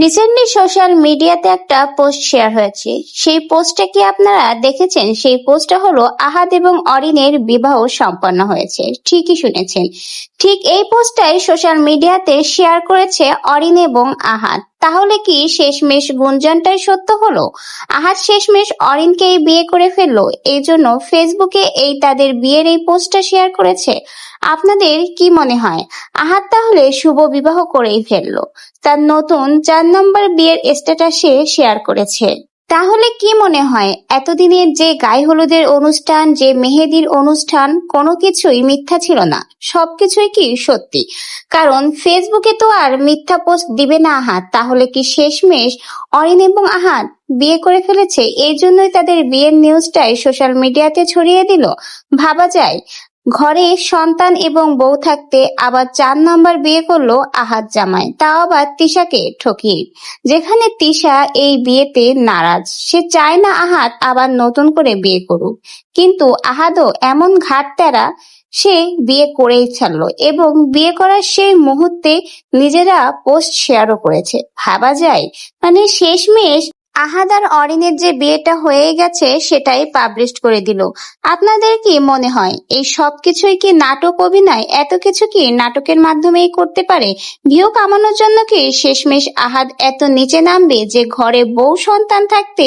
Recently social মিডিয়াতে একটা post share হয়েছে। সেই পোস্টটা কি আপনারা দেখেছেন? সেই পোস্টটা হলো আহাদ এবং অরিনের বিবাহ সম্পন্ন হয়েছে। ঠিকই শুনেছেন। ঠিক এই পোস্টটাই সোশ্যাল মিডিয়াতে শেয়ার করেছে অরিন এবং আহাদ। তাহলে কি শেষমেশ গুঞ্জনটাই সত্য হলো? আহাত শেষমেশ অরিনকেই বিয়ে করে ফেলল এই জন্য ফেসবুকে এই তাদের বিয়ের এই পোস্টটা শেয়ার করেছে। আপনাদের কি মনে হয়? আহাত তাহলে শুভ বিবাহ করেই ফেলল। তার নতুন চার নম্বর বিয়ের স্ট্যাটাসে শেয়ার করেছে। তাহলে কি মনে হয়? এতদিনের যে গায়ে হলুদের অনুষ্ঠান, যে মেহেদির অনুষ্ঠান, কোনো কিছুই মিথ্যা ছিল না। সবকিছুই কি সত্যি? কারণ ফেসবুকে তো আর মিথ্যা পোস্ট দিবে না আহাত তাহলে কি শেষমেশ অরিন এবং আহাত বিয়ে করে ফেলেছে? এই জন্যই তাদের বিয়ের নিউজটাই সোশ্যাল মিডিয়াতে ছড়িয়ে দিল। ভাবা যায় ঘরে সন্তান এবং বউ থাকতে আবার চার নম্বর বিয়ে করল আহাদ জামাই। তাও আবার তিশাকে ঠকিয়ে। যেখানে তিশা এই বিয়েতে নারাজ। সে চায় না আহাদ আবার নতুন করে বিয়ে করুক। কিন্তু আহাদও এমন ঘাট তেরা সে বিয়ে করেই ছাড়লো এবং বিয়ে করার সেই মুহূর্তে নিজেরা পোস্ট শেয়ারও করেছে। ভাবা যায় মানে শেষমেশ আহাদ আর অরিনের যে বিয়েটা হয়ে গেছে সেটাই পাবলিশ করে দিল। আপনাদের কি মনে হয়, এই সব কিছুই কি নাটক অভিনয়? এত কিছু কি নাটকের মাধ্যমেই করতে পারে? ভিউ কামানোর জন্য কি শেষমেশ আহাদ এত নিচে নামবে যে ঘরে বউ সন্তান থাকতে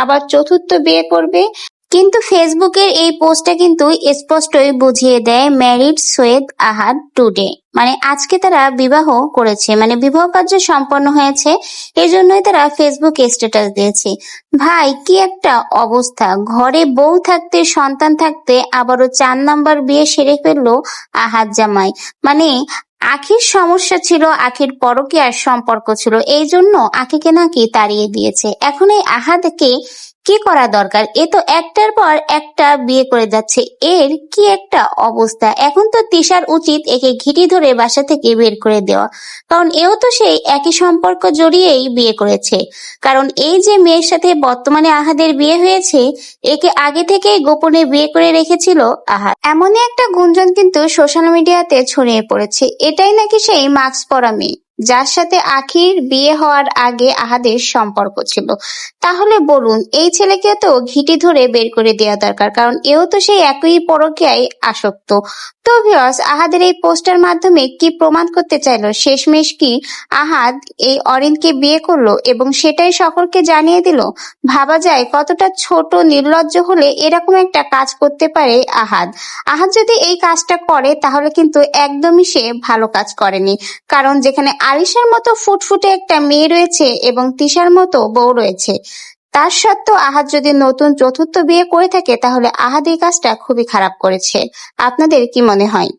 আবার চতুর্থ বিয়ে করবে? কিন্তু ফেসবুকের এই পোস্টটা কিন্তু স্পষ্টই বুঝিয়ে দেয় ম্যারিড সৈয়দ আহাদ টুডে। মানে আজকে তারা বিবাহ করেছে মানে বিবাহ কার্য সম্পন্ন হয়েছে এই জন্যই তারা ফেসবুকে স্ট্যাটাস দিয়েছে। ভাই, কি একটা অবস্থা। ঘরে বউ থাকতে, সন্তান থাকতে আবারও চার নাম্বার বিয়ে সেরে ফেলল আহাদ জামাই। মানে আখির সমস্যা ছিল, আখির পরকীয়ার সম্পর্ক ছিল এই জন্য আখিকে নাকি তাড়িয়ে দিয়েছে। এখন এই আহাদকে কি করা দরকার? এ তো একটার পর একটা বিয়ে করে যাচ্ছে। এর কি একটা অবস্থা? এখন তো তিশার উচিত একে ঘিটি ধরে বাসা থেকে বের করে দেওয়া। কারণ এও তো সেই একই সম্পর্ক জড়িয়েই বিয়ে করেছে। কারণ এই যে মেয়ের সাথে বর্তমানে আহাদের বিয়ে হয়েছে, একে আগে থেকে গোপনে বিয়ে করে রেখেছিল আহাদ। এমনই একটা গুঞ্জন কিন্তু সোশ্যাল মিডিয়াতে ছড়িয়ে পড়েছে। এটাই নাকি সেই মাস্ক পরা মেয়ে? যার সাথে আখির বিয়ে হওয়ার আগে আহাদের সম্পর্ক ছিল। তাহলে বলুন, এই ছেলেকে তো ঘিটি ধরে বের করে দেওয়া দরকার, কারণ এও তো সেই একই পরকীয়ায় আসক্ত। তো আহাদের এই পোস্টার মাধ্যমে কি প্রমাণ করতে চাইলো? শেষমেশ কি আহাদ এই অরিনকে বিয়ে করল এবং সেটাই সকলকে জানিয়ে দিল? ভাবা যায় কতটা ছোট নির্লজ্জ হলে এরকম একটা কাজ করতে পারে আহাদ। আহাদ যদি এই কাজটা করে, তাহলে কিন্তু একদমই সে ভালো কাজ করেনি। কারণ যেখানে আলিশার মতো ফুটফুটে একটা মেয়ে রয়েছে এবং তিশার মতো বউ রয়েছে। তার সত্ত্বেও আহাদ যদি নতুন চতুর্থ বিয়ে করে থাকে, তাহলে আহাদ এই কাজটা খুবই খারাপ করেছে। আপনাদের কি মনে হয়?